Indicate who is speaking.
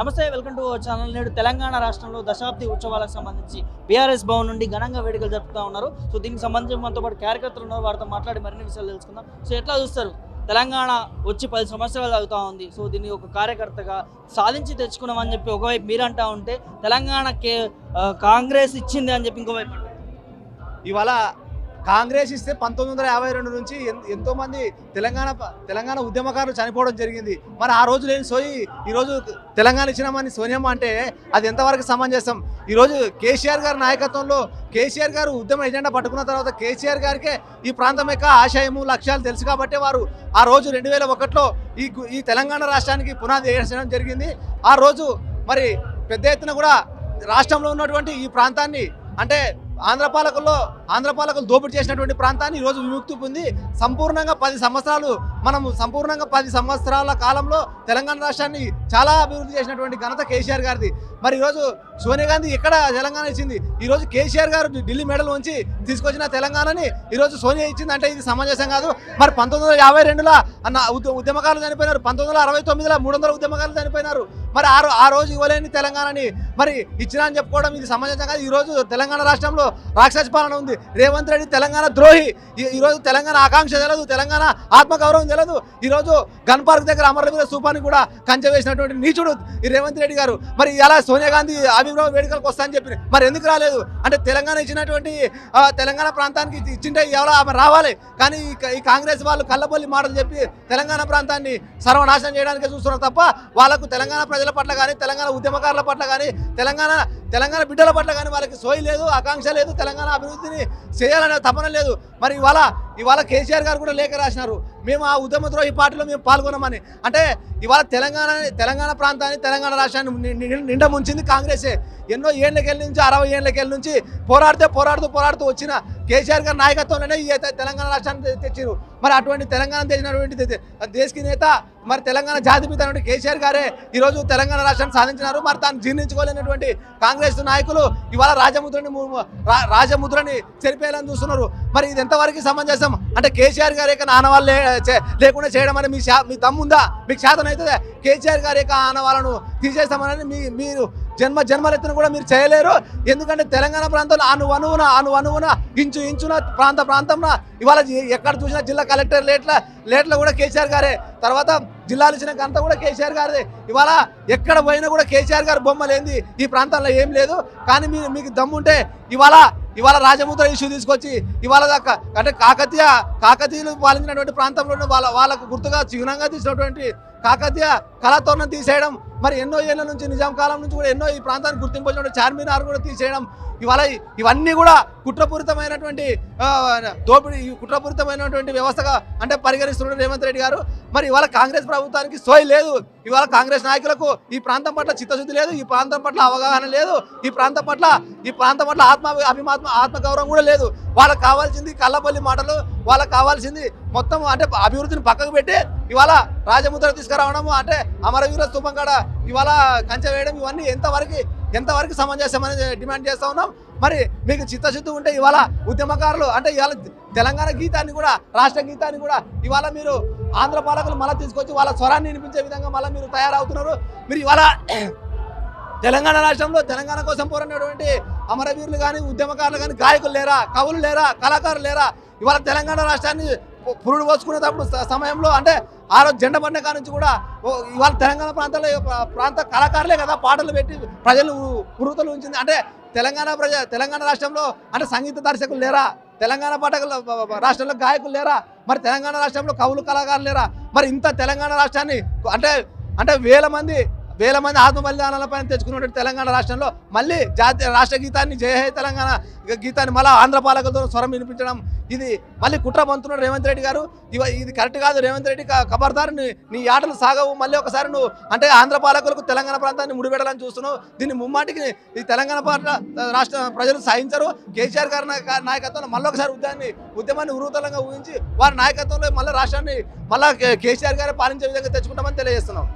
Speaker 1: నమస్తే welcome to our channel. నేడు తెలంగాణ రాష్ట్రంలో దశాబ్ది ఉత్సవాలకు సంబంధించి బీఆర్ఎస్ భవన్ నుండి ఘనంగా వేడుకలు జరుపుతూ ఉన్నారు. సో దీనికి సంబంధించి మనతో పాటు కార్యకర్తలు ఉన్నారు. వారితో మాట్లాడి మరిన్ని విషయాలు తెలుసుకుందాం. సో ఎట్లా చూస్తారు? తెలంగాణ వచ్చి పది సంవత్సరాలు అవుతా ఉంది. సో దీన్ని ఒక కార్యకర్తగా సాధించి తెచ్చుకున్నామని చెప్పి ఒకవైపు మీరు అంటా ఉంటే తెలంగాణ కే కాంగ్రెస్ ఇచ్చింది అని చెప్పి ఇంకోవైపు
Speaker 2: ఇవాళ కాంగ్రెస్ ఇస్తే పంతొమ్మిది వందల యాభై రెండు నుంచి ఎంతోమంది ఎంతో మంది తెలంగాణ తెలంగాణ ఉద్యమకారులు చనిపోవడం జరిగింది. మరి ఆ రోజు లేని సోయి ఈరోజు తెలంగాణ ఇచ్చినామని సోనియమ్మ అంటే అది ఎంతవరకు సమంజసం? ఈరోజు కేసీఆర్ గారి నాయకత్వంలో కేసీఆర్ గారు ఉద్యమ ఎజెండా పట్టుకున్న తర్వాత కేసీఆర్ గారికే ఈ ప్రాంతం యొక్క ఆశయము లక్ష్యాలు తెలుసు కాబట్టి వారు ఆ రోజు రెండు వేల ఒకటిలో ఈ ఈ తెలంగాణ రాష్ట్రానికి పునాది వేసడం జరిగింది. ఆ రోజు మరి పెద్ద ఎత్తున కూడా రాష్ట్రంలో ఉన్నటువంటి ఈ ప్రాంతాన్ని అంటే ఆంధ్ర పాలకుల్లో ఆంధ్రపాలకులు దోపిడీ చేసినటువంటి ప్రాంతాన్ని ఈరోజు విముక్తి పొంది సంపూర్ణంగా పది సంవత్సరాలు మనము సంపూర్ణంగా పది సంవత్సరాల కాలంలో తెలంగాణ రాష్ట్రాన్ని చాలా అభివృద్ధి చేసినటువంటి ఘనత కేసీఆర్ గారిది. మరి ఈరోజు సోనియా గాంధీ ఎక్కడ తెలంగాణ ఇచ్చింది? ఈరోజు కేసీఆర్ గారు ఢిల్లీ మెడల్ ఉంచి తీసుకొచ్చిన తెలంగాణని ఈరోజు సోనియా ఇచ్చింది అంటే ఇది సమంజసం కాదు. మరి పంతొమ్మిది వందల యాభై రెండులో అన్న ఉద్య- ఉద్యమకారులు చనిపోయినారు. పంతొమ్మిది వందల అరవై తొమ్మిదిలో మూడు వందల ఉద్యమకారులు చనిపోయినారు. మరి ఆ ఆ రోజు ఇవ్వలేని తెలంగాణని మరి ఇచ్చినా అని చెప్పుకోవడం ఇది సమంజసం కాదు. ఈ రోజు తెలంగాణ రాష్ట్రంలో రాక్షస పాలన ఉంది. రేవంత్ రెడ్డి తెలంగాణ ద్రోహి. ఈ- తెలంగాణ ఆకాంక్ష తెలియదు తెలంగాణ ఆత్మగౌరవం తెలియదు ఈ రోజు గన్ పార్క్ దగ్గర అమరవీర స్థూపాన్ని కూడా కంచె వేసినటువంటి నీచుడు ఈ రేవంత్ రెడ్డి గారు. మరి ఎలా సోనియా గాంధీ అభిప్రాయం వేడుకలకు వస్తా అని చెప్పి మరి ఎందుకు రాలేదు? అంటే తెలంగాణ ఇచ్చినటువంటి తెలంగాణ ప్రాంతానికి ఇచ్చింటే ఎవరో ఆమె రావాలి? కానీ ఈ ఈ కాంగ్రెస్ వాళ్ళు కళ్ళబొల్లి మాటలు చెప్పి తెలంగాణ ప్రాంతాన్ని సర్వనాశనం చేయడానికి చూస్తున్నారు తప్ప వాళ్ళకు తెలంగాణ ప్రజల పట్ల కానీ తెలంగాణ ఉద్యమకారుల పట్ల కానీ తెలంగాణ తెలంగాణ బిడ్డల పట్ల కానీ వాళ్ళకి సోయి లేదు ఆకాంక్ష లేదు తెలంగాణ అభివృద్ధిని చేయాలనే తపన లేదు. మరి ఇవాళ ఇవాళ కేసీఆర్ గారు కూడా లేఖ రాసినారు. మేము ఆ ఉద్యమద్రోహి పార్టీలో మేము పాల్గొన్నామని అంటే ఇవాళ తెలంగాణ తెలంగాణ ప్రాంతాన్ని తెలంగాణ రాష్ట్రాన్ని నిండ నిండా ముంచింది కాంగ్రెసే. ఎన్నో ఏళ్ళకెళ్ళ నుంచి అరవై ఏళ్ళకెళ్ళ నుంచి పోరాడితే పోరాడుతూ పోరాడుతూ వచ్చిన కేసీఆర్ గారి నాయకత్వంలోనే ఈ తెలంగాణ రాష్ట్రాన్ని తె- తెచ్చిరు మరి అటువంటి తెలంగాణ తెలిసినటువంటి దేశకి నేత మరి తెలంగాణ జాతిపిత కేసీఆర్ గారే ఈరోజు తెలంగాణ రాష్ట్రాన్ని సాధించినారు. మరి తాను జీర్ణించుకోలేనటువంటి కాంగ్రెస్ నాయకులు ఇవాళ రాజముద్రని రాజముద్రని చెరిపేయాలని చూస్తున్నారు. మరి ఇది ఎంతవరకు సమంజసం? అంటే కేసీఆర్ గారి యొక్క ఆనవాళ్ళు లేకుండా చేయడం అని మీ శా మీ దమ్ముందా మీకు శాతం అవుతుందా? కేసీఆర్ గారి యొక్క ఆనవాళ్ళను తీసేస్తామని మీ మీరు జన్మ జన్మలెత్తున కూడా మీరు చేయలేరు. ఎందుకంటే తెలంగాణ ప్రాంతంలో అను అనువున అను అనువున ఇంచు ఇంచున ప్రాంత ప్రాంతంలో ఇవాళ ఎక్కడ చూసినా జిల్లా కలెక్టర్ లేట్ల లేట్ల కూడా కేసీఆర్ గారే. తర్వాత జిల్లాలు ఇచ్చిన అంతా కూడా కేసీఆర్ గారిదే. ఇవాళ ఎక్కడ పోయినా కూడా కేసీఆర్ గారి బొమ్మ లేనిది ఈ ప్రాంతంలో ఏం లేదు. కానీ మీరు మీకు దమ్ముంటే ఇవాళ ఇవాళ రాజముద్ర ఇష్యూ తీసుకొచ్చి ఇవాళ దాకా అంటే కాకతీయ కాకతీయులు పాలించినటువంటి ప్రాంతంలోనే వాళ్ళ వాళ్ళకు గుర్తుగా చిహ్నంగా తీసినటువంటి కాకతీయ కళాతోరణం తీసేయడం మరి ఎన్నో ఏళ్ళ నుంచి నిజాం కాలం నుంచి కూడా ఎన్నో ఈ ప్రాంతానికి గుర్తింపు చార్మినార్ కూడా తీసేయడం ఇవాళ ఇవన్నీ కూడా కుట్రపూరితమైనటువంటి దోపిడీ ఈ కుట్రపూరితమైనటువంటి వ్యవస్థగా అంటే పరిగణిస్తున్నాడు రేవంత్ రెడ్డి గారు. మరి ఇవాళ కాంగ్రెస్ ప్రభుత్వానికి సోయి లేదు. ఇవాళ కాంగ్రెస్ నాయకులకు ఈ ప్రాంతం పట్ల చిత్తశుద్ధి లేదు ఈ ప్రాంతం పట్ల అవగాహన లేదు ఈ ప్రాంతం పట్ల ఈ ప్రాంతం పట్ల ఆత్మ అభిమాత్మ ఆత్మగౌరవం కూడా లేదు. వాళ్ళకి కావాల్సింది కళ్ళబల్లి మాటలు వాళ్ళకి కావాల్సింది మొత్తం అంటే అభివృద్ధిని పక్కకు పెట్టి ఇవాళ రాజముద్ర తీసుకురావడము అంటే అమరవీర స్థూపం కాడ ఇవాళ కంచె వేయడం ఇవన్నీ ఎంతవరకు ఎంతవరకు సమంజసం అని డిమాండ్ చేస్తా ఉన్నాం. మరి మీకు చిత్తశుద్ధి ఉంటే ఇవాళ ఉద్యమకారులు అంటే ఇవాళ తెలంగాణ గీతాన్ని కూడా రాష్ట్ర గీతాన్ని కూడా ఇవాళ మీరు ఆంధ్ర పాలకులు మళ్ళీ తీసుకొచ్చి వాళ్ళ స్వరాన్ని వినిపించే విధంగా మళ్ళీ మీరు తయారవుతున్నారు. మీరు ఇవాళ తెలంగాణ రాష్ట్రంలో తెలంగాణ కోసం పోరాడినటువంటి అమరవీరులు కానీ ఉద్యమకారులు కానీ గాయకులు లేరా కవులు లేరా కళాకారులు లేరా? ఇవాళ తెలంగాణ రాష్ట్రాన్ని పురుడు పోసుకునేటప్పుడు సమయంలో అంటే ఆ రోజు జెండ పండగ నుంచి కూడా ఇవాళ తెలంగాణ ప్రాంతంలో ప్రాంత కళాకారులే కదా పాటలు పెట్టి ప్రజలు పురుగుతలు ఉంచింది. అంటే తెలంగాణ ప్రజ తెలంగాణ రాష్ట్రంలో అంటే సంగీత దర్శకులు లేరా? తెలంగాణ పాటకులు రాష్ట్రంలో గాయకులు లేరా? మరి తెలంగాణ రాష్ట్రంలో కవులు కళాకారులు లేరా? మరి ఇంత తెలంగాణ రాష్ట్రాన్ని అంటే అంటే వేల మంది వేల మంది ఆత్మ బలిదానాలపైన తెచ్చుకున్నటువంటి తెలంగాణ రాష్ట్రంలో మళ్ళీ జాతీయ రాష్ట్ర గీతాన్ని జయ హై తెలంగాణ గీతాన్ని మళ్ళీ ఆంధ్ర పాలకులతో స్వరం వినిపించడం ఇది మళ్ళీ కుట్ర పంతున్నాడు రేవంత్ రెడ్డి గారు. ఇవ ఇది కరెక్ట్ కాదు రేవంత్ రెడ్డి కబర్దారు నీ ఆటలు సాగవు. మళ్ళీ ఒకసారి నువ్వు అంటే ఆంధ్ర పాలకులకు తెలంగాణ ప్రాంతాన్ని ముడిపెడాలని చూస్తున్నావు. దీన్ని ముమ్మాటికి ఈ తెలంగాణ పాట రాష్ట్ర ప్రజలు సాధించరు కేసీఆర్ గారి నాయకత్వంలో మళ్ళీ ఒకసారి ఉద్యమాన్ని ఉద్యమాన్ని ఉరుతలంగా ఊహించి వారి నాయకత్వంలో మళ్ళీ రాష్ట్రాన్ని మళ్ళీ కేసీఆర్ గారే పాలించే విధంగా తెచ్చుకుంటామని తెలియజేస్తున్నాం.